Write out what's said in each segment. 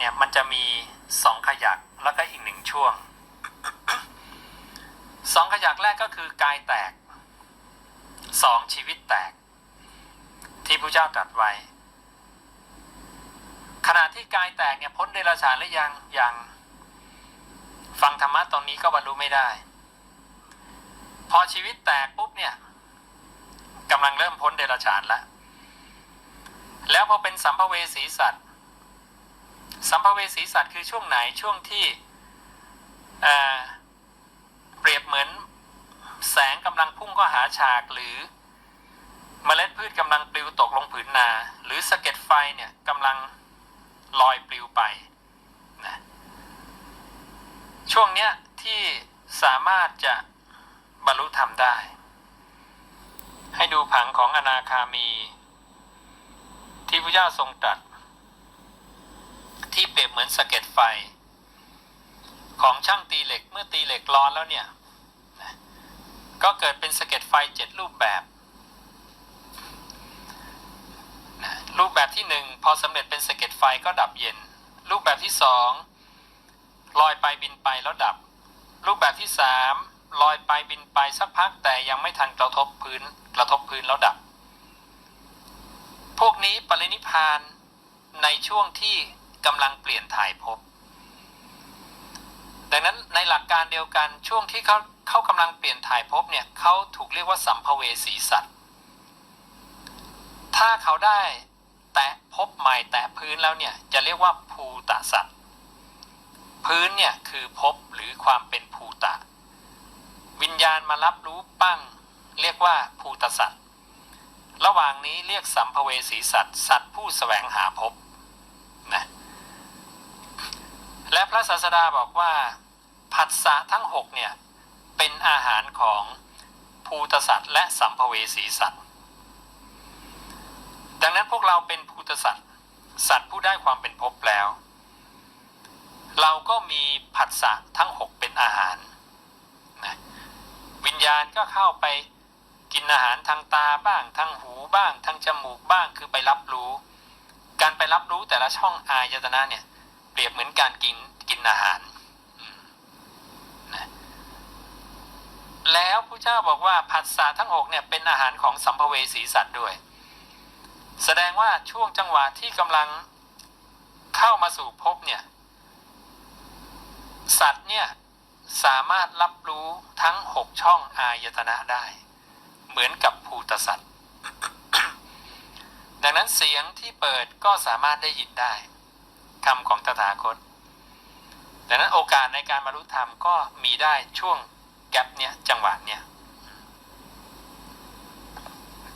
เนี่ยมันจะมีสองขยักแล้วก็อีกหนึ่งช่วงสองขยักแรกก็คือกายแตกสองชีวิตแตก ที่พระเจ้าตรัสไว้ ขณะที่กายแตกเนี่ยพ้นเดรัจฉานหรือยังยังฟังธรรมะตรงนี้ก็บรรลุไม่ได้ พอชีวิตแตกปุ๊บเนี่ยกำลังเริ่มพ้นเดรัจฉานแล้วแล้วพอเป็นสัมภเวสีสัตว์ สัมภเวสีสัตว์คือช่วงไหนช่วงที่เเปรียบเหมือนแสงกำลังพุ่งก็หาฉากหรือเมล็ดพืชกำลังปลิวตกลงผืนนา หรือสะเก็ดไฟเนี่ยกำลังลอยปลิวไปนะช่วงเนี้ยที่สามารถจะบรรลุธรรมได้ ให้ดูผังของอนาคามี ที่พระเจ้าทรงตรัส ที่เปรียบเหมือนสะเก็ดไฟ ของช่างตีเหล็กเมื่อตีเหล็กร้อนแล้วเนี่ย ก็เกิดเป็นสะเก็ดไฟเจ็ดรูปแบบ รูปแบบที่หนึ่งพอสำเร็จเป็นสะเก็ดไฟก็ดับเย็น รูปแบบที่สองลอยไปบินไปแล้วดับ รูปแบบที่สามลอยไปบินไปสักพักแต่ยังไม่ทันกระทบพื้นกระทบพื้นแล้วดับ พวกนี้ปรินิพานในช่วงที่ กำลังเปลี่ยนถ่ายภพดังนั้นในหลักการเดียวกันช่วงที่เขาเขากำลังเปลี่ยนถ่ายภพเนี่ยเขาถูกเรียกว่าสัมภเวสีสัตว์ถ้าเขาได้แตะภพใหม่แตะพื้นแล้วเนี่ยจะเรียกว่าภูตะสัตว์พื้นเนี่ยคือภพหรือความเป็นภูตะ วิญญาณมารับรู้ปั้ง เรียกว่าภูตสัตว์ระหว่างนี้เรียกสัมภเวสีสัตว์สัตว์ผู้แสวงหาภพนะ และพระศาสดาบอกว่าผัสสะทั้งหกเนี่ยเป็นอาหารของภูตสัตว์และสัมภเวสีสัตว์ ดังนั้นพวกเราเป็นภูตสัตว์สัตว์ผู้ได้ความเป็นภพแล้ว เราก็มีผัสสะทั้งหกเป็นอาหารนะวิญญาณก็เข้าไปกินอาหารทางตาบ้างทางหูบ้างทางจมูกบ้างคือไปรับรู้ การไปรับรู้แต่ละช่องอายตนะเนี่ย เปรียบเหมือนการกินกินอาหารนะแล้วพระเจ้าบอกว่าผัสสะทั้งหกเนี่ยเป็นอาหารของสัมภเวสีสัตว์ด้วย แสดงว่าช่วงจังหวะที่กำลังเข้ามาสู่ภพเนี่ย สัตว์เนี่ยสามารถรับรู้ทั้งหกช่องอายตนะได้ เหมือนกับภูตสัตว์ ดังนั้นเสียงที่เปิดก็สามารถได้ยินได้ คำของตถาคต ดังนั้นโอกาสในการบรรลุธรรมก็มีได้ช่วงแกลบเนี่ยจังหวะเนี่ย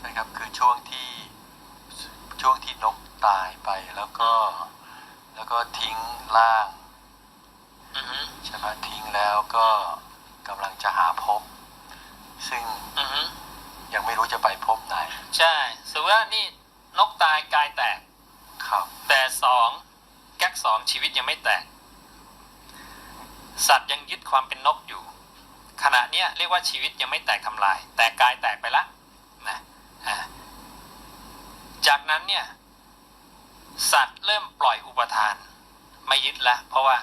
นะครับคือช่วงที่ช่วงที่นกตายไปแล้วก็แล้วก็ทิ้งร่างอือฮึใช่ไหมทิ้งแล้วก็กำลังจะหาภพซึ่งอือฮึยังไม่รู้จะไปภพไหน ใช่สมมติว่านี่นกตายกายแตกครับ แต่สองแกสองชีวิตยังไม่แตก สัตว์ยังยึดความเป็นนกอยู่ ขณะเนี้ยเรียกว่าชีวิตยังไม่แตกทำลาย แต่กายแตกไปละนะจากนั้นเนี่ยสัตว์เริ่มปล่อยอุปทาน ไม่ยึดละเพราะว่า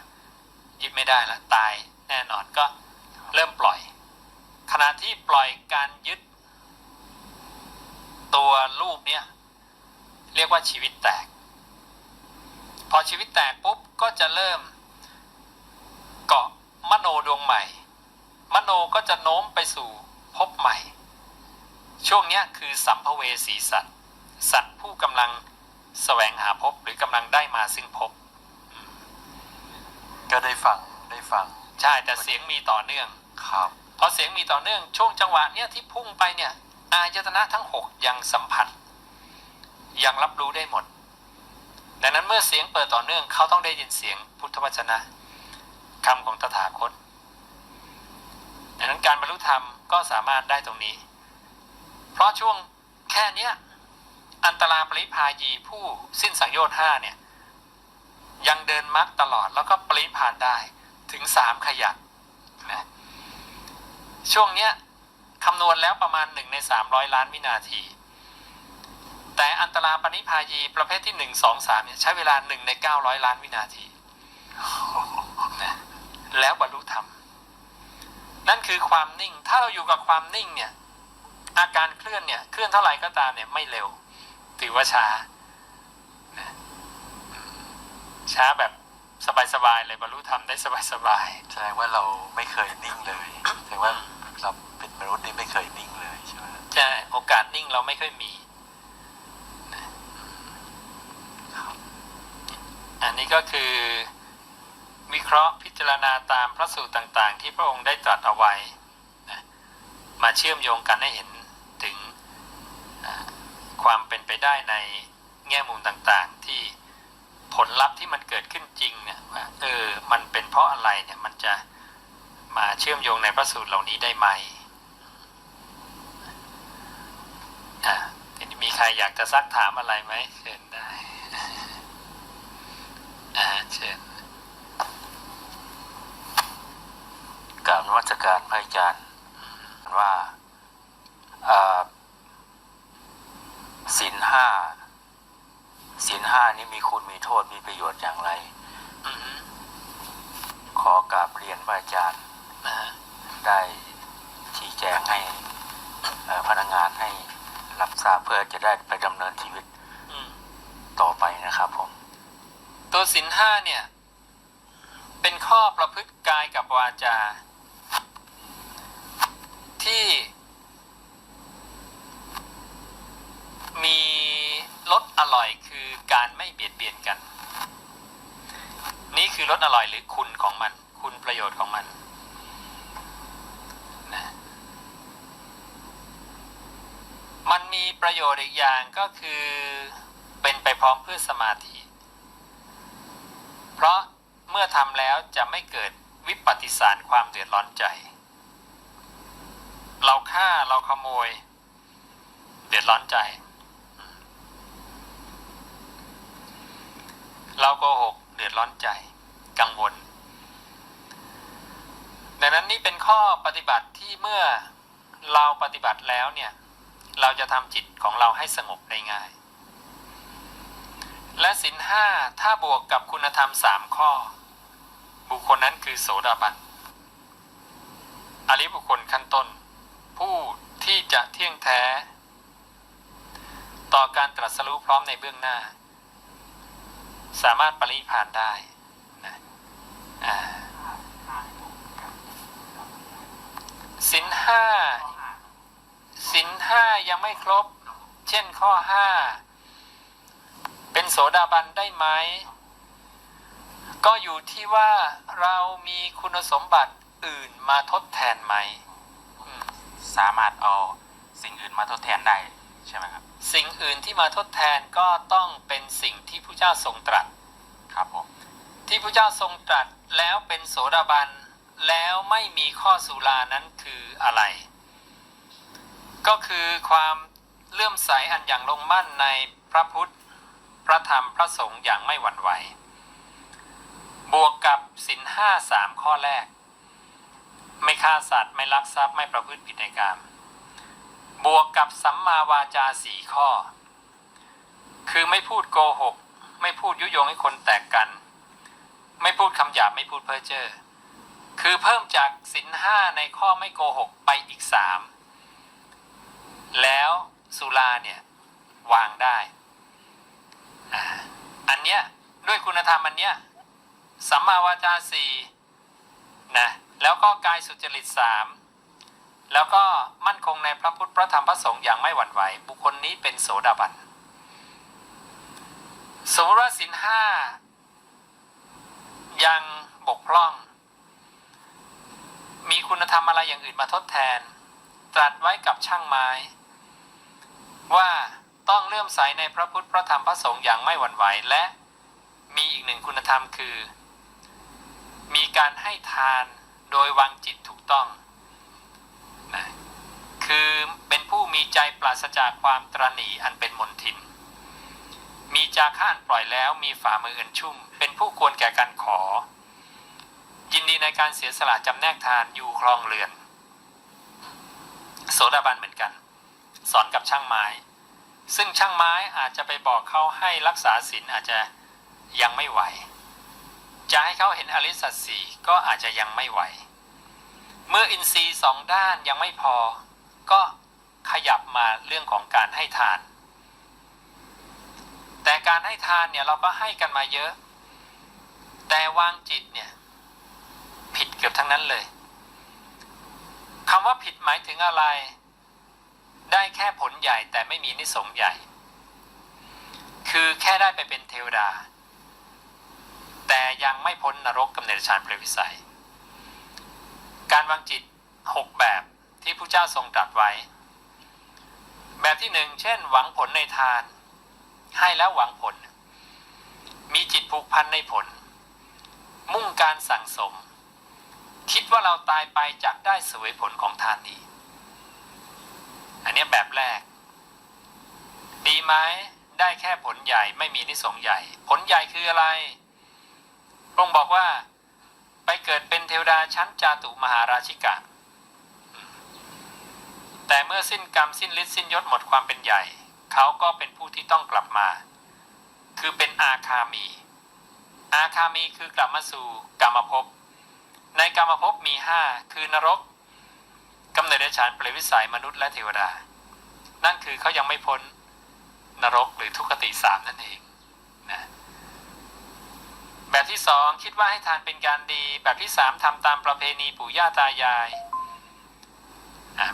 ยึดไม่ได้ละตายแน่นอนก็เริ่มปล่อย ขณะที่ปล่อยการยึด ตัวรูปเนี่ยเรียกว่าชีวิตแตก พอชีวิตแตกปุ๊บก็จะเริ่มเกาะมโนดวงใหม่ มโนก็จะโน้มไปสู่ภพใหม่ ช่วงเนี้ยคือสัมภเวสีสัตว์ สัตว์ผู้กำลังแสวงหาภพหรือกำลังได้มาซึ่งภพก็ได้ฟังได้ฟัง ใช่แต่เสียงมีต่อเนื่อง ครับ พอเสียงมีต่อเนื่องช่วงจังหวะเนี้ยที่พุ่งไปเนี่ย อายตนะทั้งหกยังสัมผัส ยังรับรู้ได้หมด ดังนั้นเมื่อเสียงเปิดต่อเนื่องเขาต้องได้ยินเสียงพุทธวจนะคำของตถาคตดังนั้นการบรรลุธรรมก็สามารถได้ตรงนี้ เพราะช่วงแค่เนี้ยอันตราปริพายีผู้สิ้นสังโยชน์ห้าเนี่ย ยังเดินมรรคตลอดแล้วก็ปริพานได้ถึงสามขยักนะช่วงเนี้ยคำนวณแล้วประมาณหนึ่งในสามร้อยล้านวินาที แต่อันตราปณิพายีประเภทที่หนึ่งสองสามเนี่ยใช้เวลาหนึ่งในเก้าร้อยล้านวินาทีนะแล้วบรรลุธรรม นั่นคือความนิ่ง ถ้าเราอยู่กับความนิ่งเนี่ย อาการเคลื่อนเนี่ย เคลื่อนเท่าไหร่ก็ตามเนี่ยไม่เร็ว ถือว่าช้านะช้าแบบสบายๆเลยบรรลุธรรมได้สบายแสดงว่าเราไม่เคยนิ่งเลยแสดงว่าเราเป็นมนุษย์นี่ไม่เคยนิ่งเลยใช่ไหมๆใช่โอกาสนิ่งเราไม่ค่อยมีนะอั นนี้ก็คือวิเคราะห์พิจารณาตามพระสูตรต่างๆ ที่พระองค์ได้ตรัสเอาไว้นะมาเชื่อมโยงกันให้เห็นถึงความเป็นไปได้ในแง่มุมต่างๆ ที่ผลลัพธ์ที่มันเกิดขึ้นจริงเนี่ยว่าเออมันเป็นเพราะอะไรเนี่ยมันจะมาเชื่อมโยงในพระสูตรเหล่านี้ได้ไหมอ่าทีนี้มีใครอยากจะซักถามอะไรไหมเชิญได้ อ่าเชิญกราบนวัตการพระอาจารย์ว่าเอ่อศีลห้าศีลห้านี้มีคุณมีโทษมีประโยชน์อย่างไรอืมขอกราบเรียนพระอาจารย์นะฮะได้ชี้แจงให้เอ่อพนักงานให้รับทราบเพื่อจะได้ไปดำเนินชีวิตอืมต่อไปนะครับผม ตัวสินห้าเนี่ย เป็นข้อประพฤติกายกับวาจา ที่มีรสอร่อยคือการไม่เบียดเบียนกัน นี่คือรสอร่อยหรือคุณของมัน คุณประโยชน์ของมันนะมันมีประโยชน์อีกอย่างก็คือเป็นไปพร้อมเพื่อสมาธิ เพราะเมื่อทำแล้วจะไม่เกิดวิปฏิสารความเดือดร้อนใจ เราฆ่าเราขโมย เดือดร้อนใจ เราโกหกเดือดร้อนใจ กังวล ดังนั้นนี่เป็นข้อปฏิบัติที่เมื่อเราปฏิบัติแล้วเนี่ย เราจะทำจิตของเราให้สงบได้ง่าย และสินห้าถ้าบวกกับคุณธรรมสามข้อ บุคคลนั้นคือโสดาบันอริบุคคลขั้นต้น ผู้ที่จะเที่ยงแท้ ต่อการตรัสรู้พร้อมในเบื้องหน้า สามารถปริพพานได้นะอ่าสินห้าสินห้ายังไม่ครบ เช่นข้อห้า เป็นโสดาบันได้ไหม ก็อยู่ที่ว่าเรามีคุณสมบัติอื่นมาทดแทนไหมอืมสามารถเอาสิ่งอื่นมาทดแทนได้ใช่ไหมครับ สิ่งอื่นที่มาทดแทนก็ต้องเป็นสิ่งที่พระเจ้าทรงตรัสครับผมที่พระเจ้าทรงตรัสแล้วเป็นโสดาบันแล้วไม่มีข้อสุรานั้นคืออะไร ก็คือความเลื่อมใสอันอย่างลงมั่นในพระพุทธ พระธรรมพระสงฆ์อย่างไม่หวั่นไหว บวกกับสินห้าสามข้อแรก ไม่ฆ่าสัตว์ไม่ลักทรัพย์ไม่ประพฤติผิดในกรรมบวกกับสัมมาวาจาสี่ข้อ คือไม่พูดโกหก ไม่พูดยุยงให้คนแตกกัน ไม่พูดคำหยาบไม่พูดเพ้อเจ้อคือเพิ่มจากสินห้าในข้อไม่โกหกไปอีกสามแล้วสุราเนี่ยวางได้ อันเนี้ยด้วยคุณธรรมอันเนี้ยสัมมาวาจาสี่นะแล้วก็กายสุจริตสามแล้วก็มั่นคงในพระพุทธพระธรรมพระสงฆ์อย่างไม่หวั่นไหว บุคคลนี้เป็นโสดาบันสมมติว่าสินห้ายังบกพร่อง มีคุณธรรมอะไรอย่างอื่นมาทดแทน ตรัสไว้กับช่างไม้ ว่า ต้องเลื่อมใสในพระพุทธพระธรรมพระสงฆ์อย่างไม่หวั่นไหวและ มีอีกหนึ่งคุณธรรมคือ มีการให้ทานโดยวางจิตถูกต้องนะคือเป็นผู้มีใจปราศจากความตรณีอันเป็นมนทิน มีจาข้านปล่อยแล้วมีฝ่ามืออันชุ่ม เป็นผู้ควรแก่การขอ ยินดีในการเสียสละจำแนกทานอยู่ครองเรือน โสดาบันเหมือนกัน สอนกับช่างไม้ ซึ่งช่างไม้อาจจะไปบอกเขาให้รักษาศีลอาจจะยังไม่ไหว จะให้เขาเห็นอริสัจสี่ก็อาจจะยังไม่ไหว เมื่ออินทรีย์สองด้านยังไม่พอ ก็ขยับมาเรื่องของการให้ทาน แต่การให้ทานเนี่ยเราก็ให้กันมาเยอะ แต่วางจิตเนี่ยผิดเกือบทั้งนั้นเลยคำว่าผิดหมายถึงอะไร ได้แค่ผลใหญ่แต่ไม่มีนิสงส์ใหญ่ คือแค่ได้ไปเป็นเทวดา แต่ยังไม่พ้นนรกกำเนิดฌานเปรวิสัย การวางจิต6แบบที่พระเจ้าทรงตรัสไว้ แบบที่หนึ่งเช่น หวังผลในทาน ให้แล้วหวังผล มีจิตผูกพันในผล มุ่งการสั่งสม คิดว่าเราตายไปจากได้เสวยผลของทานนี้ อันนี้แบบแรก ดีไหมได้แค่ผลใหญ่ไม่มีนิสงส์ใหญ่ ผลใหญ่คืออะไรพระองค์บอกว่า ไปเกิดเป็นเทวดาชั้นจาตุมหาราชิกะ แต่เมื่อสิ้นกรรมสิ้นฤทธิ์สิ้นยศหมดความเป็นใหญ่ เขาก็เป็นผู้ที่ต้องกลับมา คือเป็นอาคามี อาคามีคือกลับมาสู่กรรมภพในกรรมภพมีห้าคือนรก กำเนิดเดชานเปรตวิสัยมนุษย์และเทวดา นั่นคือเขายังไม่พ้นนรกหรือทุกขติสามนั่นเองนะแบบที่สองคิดว่าให้ทานเป็นการดี แบบที่สามทำตามประเพณีปู่ย่าตายาย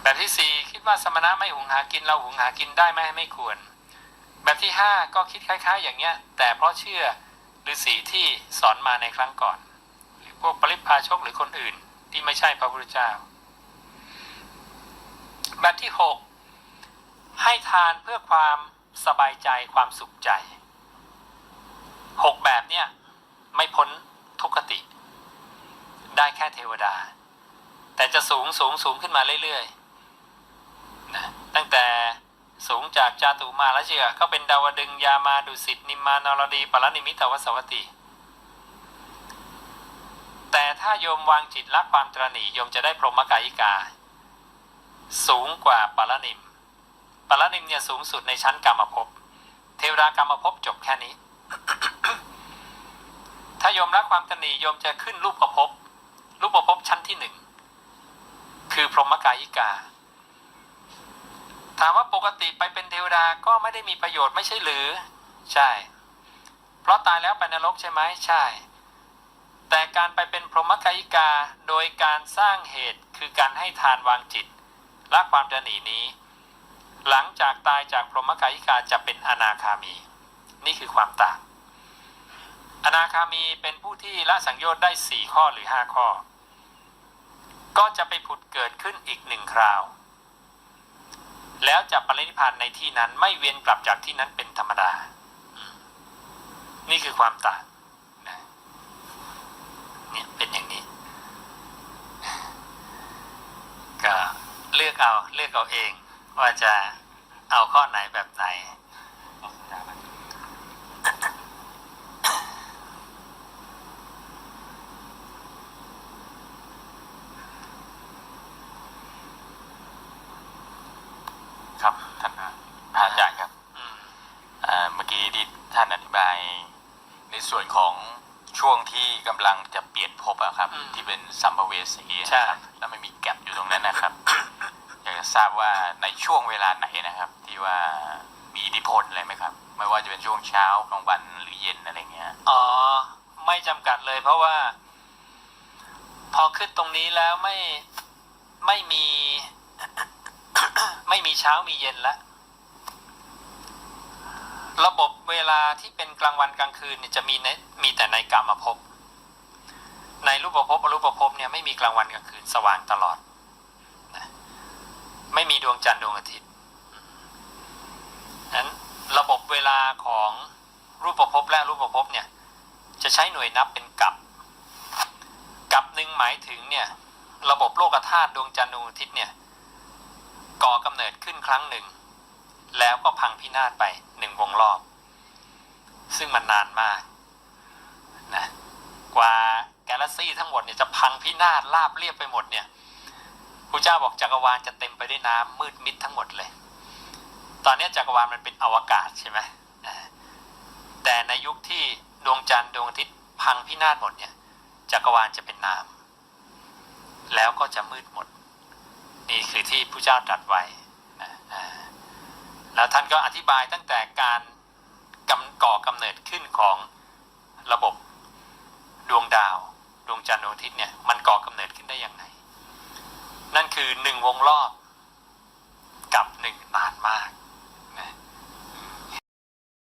แบบที่สี่คิดว่าสมณะไม่หุงหากินเราหุงหากินได้ไหมไม่ควร แบบที่ห้าก็คิดคล้าย ๆ อย่างเงี้ย แต่เพราะเชื่อฤาษีที่สอนมาในครั้งก่อน หรือพวกปริพาชกหรือคนอื่นที่ไม่ใช่พระพุทธเจ้า แบบที่หกให้ทานเพื่อความสบายใจความสุขใจหกแบบเนี่ยไม่พ้นทุกขติ ได้แค่เทวดา แต่จะสูงสูงสูงขึ้นมาเรื่อยๆนะตั้งแต่สูงจากจาตุมาลเชียก็เป็นดาวดึงยามาดุสิตนิมานรดีปรนิมิตวสวัตติแต่ถ้าโยมวางจิตละความตรณีโยมจะได้พรหมกายิกา สูงกว่าปารนิมปารนิมเนี่ยสูงสุดในชั้นกรรมภพเทวดากรรมภพจบแค่นี้ ถ้าโยมรักความตนีโยมจะขึ้นรูปประภพรูปประภพชั้นที่หนึ่งคือพรหมกายิกา ถามว่าปกติไปเป็นเทวดาก็ไม่ได้มีประโยชน์ไม่ใช่หรือ ใช่ เพราะตายแล้วไปนรกใช่ไหมใช่ แต่การไปเป็นพรหมกายิกาโดยการสร้างเหตุคือการให้ทานวางจิต ละความตนีนี้ หลังจากตายจากพรหมกายิกาจะเป็นอนาคามี นี่คือความต่าง อนาคามีเป็นผู้ที่ละสังโยชน์ได้4ข้อหรือ5ข้อ ก็จะไปผุดเกิดขึ้นอีกหนึ่งคราว แล้วจะปรินิพานในที่นั้นไม่เวียนกลับจากที่นั้นเป็นธรรมดา นี่คือความต่างเนี่ยเป็นอย่างนี้ก็ เลือกเอาเลือกเอาเอง ว่าจะเอาข้อไหนแบบไหน ครับท่านพระอาจารย์ครับอืมอ่าเมื่อกี้ที่ท่านอธิบาย ในส่วนของช่วงที่กำลังจะเปลี่ยนภพอะครับ อืมที่เป็นสัมภเวสีใช่นะครับแล้วไม่มีแก็บอยู่ตรงนั้นนะครับอยากจะ ทราบว่าในช่วงเวลาไหนนะครับ ที่ว่ามีอิทธิพลอะไรไหมครับ ไม่ว่าจะเป็นช่วงเช้ากลางวันหรือเย็นอะไรเงี้ยอ๋อไม่จำกัดเลยเพราะว่า พอขึ้นตรงนี้แล้วไม่ไม่มี ไม่มีเช้ามีเย็นแล้วระบบเวลาที่เป็นกลางวันกลางคืนเนี่ยจะมีในมีแต่ในกรรมภพในรูปภพอรูปภพเนี่ยไม่มีกลางวันกลางคืนสว่างตลอด ไม่มีดวงจันทร์ดวงอาทิตย์นั้นระบบเวลาของรูปภพและรูปภพเนี่ย จะใช้หน่วยนับเป็นกับกับหนึ่งหมายถึงเนี่ยระบบโลกธาตุดวงจันทร์ดวงอาทิตย์เนี่ยก่อกำเนิดขึ้นครั้งหนึ่ง แล้วก็พังพินาศไปหนึ่งวงรอบ ซึ่งมันนานมากนะกว่าแกลเล็กซี่ทั้งหมดเนี่ยจะพังพินาศราบเรียบไปหมดเนี่ย พระเจ้าบอกจักรวาลจะเต็มไปด้วยน้ำมืดมิดทั้งหมดเลย ตอนนี้จักรวาลมันเป็นอวกาศใช่ไหมแต่ในยุคที่ดวงจันทร์ดวงอาทิตย์พังพินาศหมดเนี่ยจักรวาลจะเป็นน้ำแล้วก็จะมืดหมด นี่คือที่ผู้เจ้าตรัสไว้นะแล้วท่านก็อธิบายตั้งแต่การกำก่อกำเนิดขึ้นของระบบดวงดาว ดวงจันทร์ดวงอาทิตย์เนี่ยมันก่อกำเนิดขึ้นได้อยังไง นั่นคือหนึ่งวงรอบกับหนึ่งนานมาก